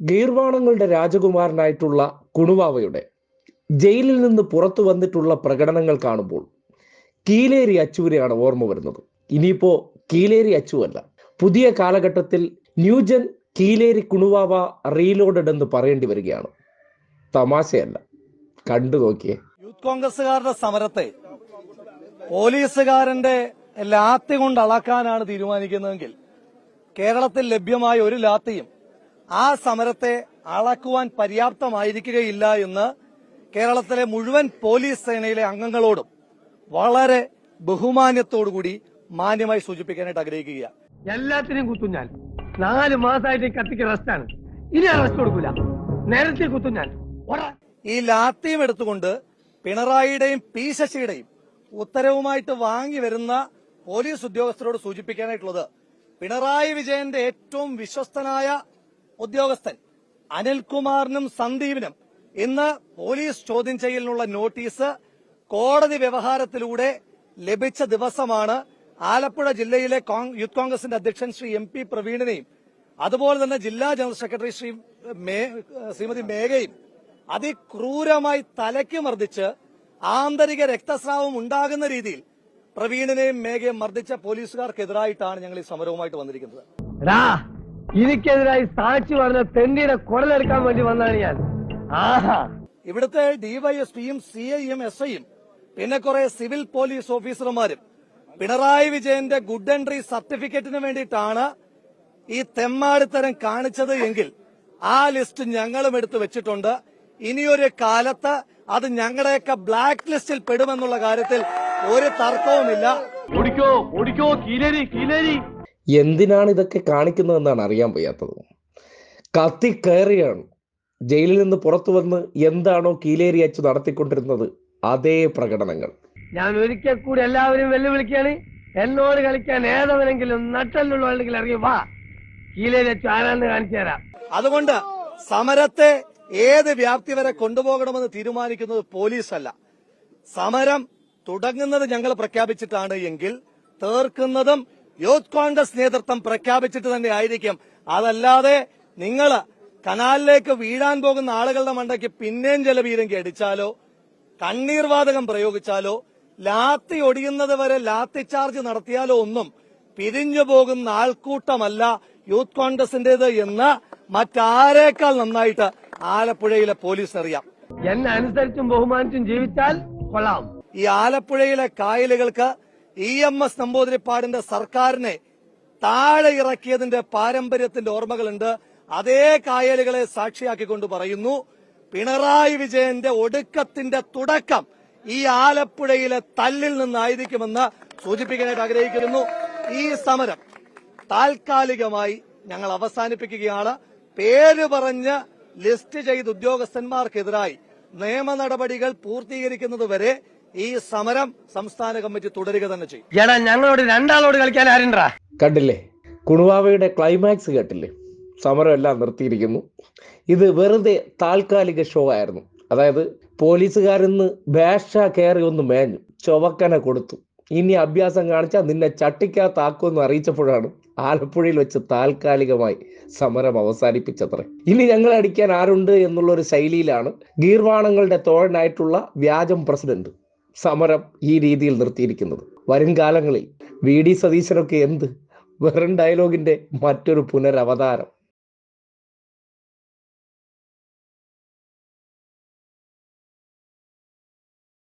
ഗീർവാണങ്ങളുടെ രാജകുമാരനായിട്ടുള്ള കുണുവാവയുടെ ജയിലിൽ നിന്ന് പുറത്തു വന്നിട്ടുള്ള പ്രകടനങ്ങൾ കാണുമ്പോൾ കീലേരി അച്ചുവിനെയാണ് ഓർമ്മ വരുന്നത്. ഇനിയിപ്പോ കീലേരി അച്ചുവല്ല. പുതിയ കാലഘട്ടത്തിൽ ന്യൂജൻ കീലേരി കുണുവാവ റീലോഡഡ് എന്ന് പറയേണ്ടി വരികയാണ്. തമാശയല്ല. കണ്ടു നോക്കിയേ. യൂത്ത് കോൺഗ്രസുകാരുടെ സമരത്തെ പോലീസുകാരന്റെ ലാത്തി കൊണ്ട് അളക്കാനാണ് തീരുമാനിക്കുന്നതെങ്കിൽ കേരളത്തിൽ ലഭ്യമായ ഒരു ലാത്തിയും ആ സമരത്തെ അളക്കുവാൻ പര്യാപ്തമായിരിക്കുകയില്ല എന്ന് കേരളത്തിലെ മുഴുവൻ പോലീസ് സേനയിലെ അംഗങ്ങളോടും വളരെ ബഹുമാന്യത്തോടുകൂടി മാന്യമായി സൂചിപ്പിക്കാനായിട്ട് ആഗ്രഹിക്കുക എല്ലാത്തിനും കുത്തുഞ്ഞാൽ ഞാൻ. നാല് മാസമായിട്ട് കത്തിക്ക് റെസ്റ്റാണ് ഇനി അറസ്റ്റ് റെസ്റ്റ് കൊടുക്കൂല. നേരത്തെ കുത്തും ഞാൻ. ഓടാ. ഈ ലാത്തിയും എടുത്തുകൊണ്ട് പിണറായിയുടെയും പി ശശിയുടെയും ഉത്തരവുമായിട്ട് വാങ്ങി വരുന്ന പോലീസ് ഉദ്യോഗസ്ഥരോട് സൂചിപ്പിക്കാനായിട്ടുള്ളത് പിണറായി വിജയന്റെ ഏറ്റവും വിശ്വസ്തനായ ഉദ്യോഗസ്ഥൻ അനിൽകുമാറിനും സന്ദീപിനും ഇന്ന് പോലീസ് ചോദ്യം ചെയ്യലിനുള്ള നോട്ടീസ് കോടതി വ്യവഹാരത്തിലൂടെ ലഭിച്ച ദിവസമാണ്. ആലപ്പുഴ ജില്ലയിലെ യൂത്ത് കോൺഗ്രസിന്റെ അധ്യക്ഷൻ ശ്രീ എം പി പ്രവീണിനെയും അതുപോലെ തന്നെ ജില്ലാ ജനറൽ സെക്രട്ടറി ശ്രീ ശ്രീമതി മേഘയും അതിക്രൂരമായി തലയ്ക്ക് മർദ്ദിച്ച് ആന്തരിക രക്തസ്രാവം ഉണ്ടാകുന്ന രീതിയിൽ പ്രവീണിനെയും മേഘയും മർദ്ദിച്ച പോലീസുകാർക്കെതിരായിട്ടാണ് ഞങ്ങൾ ഈ സമരവുമായിട്ട് വന്നിരിക്കുന്നത്. എനിക്കെതിരായി സാക്ഷി പറഞ്ഞ തെണ്ടിയുടെ കുടലെടുക്കാൻ വേണ്ടി വന്നാണ് ഞാൻ. ആഹാ. ഇവിടുത്തെ ഡിവൈഎസ്പിയും സി ഐയും എസ് ഐയും പിന്നെ കുറെ സിവിൽ പോലീസ് ഓഫീസർമാരും പിണറായി വിജയന്റെ ഗുഡ് എൻട്രി സർട്ടിഫിക്കറ്റിന് വേണ്ടിയിട്ടാണ് ഈ തെമ്മാടിത്തരം കാണിച്ചത് എങ്കിൽ ആ ലിസ്റ്റ് ഞങ്ങളും എടുത്തു വെച്ചിട്ടുണ്ട്. ഇനിയൊരു കാലത്ത് അത് ഞങ്ങളുടെയൊക്കെ ബ്ലാക്ക് ലിസ്റ്റിൽ പെടുമെന്നുള്ള കാര്യത്തിൽ ഒരു തർക്കവുമില്ല. ഓടിക്കോ ഓടിക്കോ കീലേരി കീലേരി. എന്തിനാണ് ഇതൊക്കെ കാണിക്കുന്നതെന്നാണ് അറിയാൻ വയ്യാത്തത്. കത്തി കയറിയാണ്. ജയിലിൽ നിന്ന് പുറത്തു വന്ന് എന്താണോ കീലേരി അച്ചു നടത്തിക്കൊണ്ടിരുന്നത് അതേ പ്രകടനങ്ങൾ. ഞാൻ ഒരിക്കൽ കൂടി എല്ലാവരും വെല്ലുവിളിക്കാണ് എന്നോട് കളിക്കാൻ ഏതവനെങ്കിലും നട്ടല്ലുള്ളവരെങ്കിൽ ഇറങ്ങി വാ. കീലേരി അച്ചു ആരാന്ന് കാണിച്ചു തരാം. അതുകൊണ്ട് സമരത്തെ ഏത് വ്യാപ്തി വരെ കൊണ്ടുപോകണമെന്ന് തീരുമാനിക്കുന്നത് പോലീസ് അല്ല സമരം തുടങ്ങുന്നത് ഞങ്ങൾ പ്രഖ്യാപിച്ചിട്ടാണ് എങ്കിൽ തീർക്കുന്നതും യൂത്ത് കോൺഗ്രസ് നേതൃത്വം പ്രഖ്യാപിച്ചിട്ട് തന്നെ ആയിരിക്കും. അതല്ലാതെ നിങ്ങൾ കനാലിലേക്ക് വീഴാൻ പോകുന്ന ആളുകളുടെ മണ്ടയ്ക്ക് പിന്നെയും ചില വീരങ്കി അടിച്ചാലോ കണ്ണീർവാതകം പ്രയോഗിച്ചാലോ? ലാത്തി ഒടിയുന്നത് വരെ ലാത്തി ചാർജ് നടത്തിയാലോ ഒന്നും പിരിഞ്ഞു പോകുന്ന ആൾക്കൂട്ടമല്ല യൂത്ത് കോൺഗ്രസിന്റേത് എന്ന് മറ്റാരേക്കാൾ നന്നായിട്ട് ആലപ്പുഴയിലെ പോലീസ് അറിയാം എന്നെ അനുസരിച്ചും ബഹുമാനിച്ചും ജീവിച്ചാൽ കൊള്ളാം. ഈ ആലപ്പുഴയിലെ കായലുകൾക്ക് ഇ എം എസ് നമ്പൂതിരിപ്പാടിന്റെ സർക്കാരിനെ താഴെ ഇറക്കിയതിന്റെ പാരമ്പര്യത്തിന്റെ ഓർമ്മകളുണ്ട്. അതേ കായലുകളെ സാക്ഷിയാക്കിക്കൊണ്ട് പറയുന്നു പിണറായി വിജയന്റെ ഒടുക്കത്തിന്റെ തുടക്കം ഈ ആലപ്പുഴയിലെ തല്ലിൽ നിന്നായിരിക്കുമെന്ന് സൂചിപ്പിക്കാനായിട്ട് ആഗ്രഹിക്കുന്നു. ഈ സമരം താൽക്കാലികമായി ഞങ്ങൾ അവസാനിപ്പിക്കുകയാണ്. പേര് പറഞ്ഞ് ലിസ്റ്റ് ചെയ്ത ഉദ്യോഗസ്ഥന്മാർക്കെതിരായി നിയമ നടപടികൾ പൂർത്തീകരിക്കുന്നത് വരെ ഈ സമരം സംസ്ഥാന കമ്മിറ്റി തുടരുക തന്നെ ചെയ്യും. എടാ ഞങ്ങളോട് രണ്ടാളോട് കളിക്കാൻ ആരുണ്ടാ? കണ്ടില്ലേ? കുണുവാവയുടെ ക്ലൈമാക്സ് കേട്ടില്ലേ? സമരം എല്ലാം നിർത്തിയിരിക്കുന്നു. ഇത് വെറുതെ താൽക്കാലിക ഷോ ആയിരുന്നു. അതായത് പോലീസുകാരിന്ന് ബാഷ കയറി ഒന്ന് മേഞ്ഞു. ചുവക്കന കൊടുത്തു. ഇനി അഭ്യാസം കാണിച്ചാൽ നിന്നെ ചട്ടിക്കകത്താക്കുമെന്ന് അറിയിച്ചപ്പോഴാണ് ആലപ്പുഴയിൽ വെച്ച് താൽക്കാലികമായി സമരം അവസാനിപ്പിച്ചത്രേ. ഇനി ഞങ്ങൾ അടിക്കാൻ ആരുണ്ട് എന്നുള്ള ഒരു ശൈലിയിലാണ് ഗീർവാണങ്ങളുടെ തോഴനായിട്ടുള്ള വ്യാജം പ്രസിഡന്റ് സമരം ഈ രീതിയിൽ നിർത്തിയിരിക്കുന്നത്. വരും കാലങ്ങളിൽ വി. ഡി. സതീശനൊക്കെ എന്ത്? വെറും ഡയലോഗിന്റെ മറ്റൊരു പുനരവതാരം.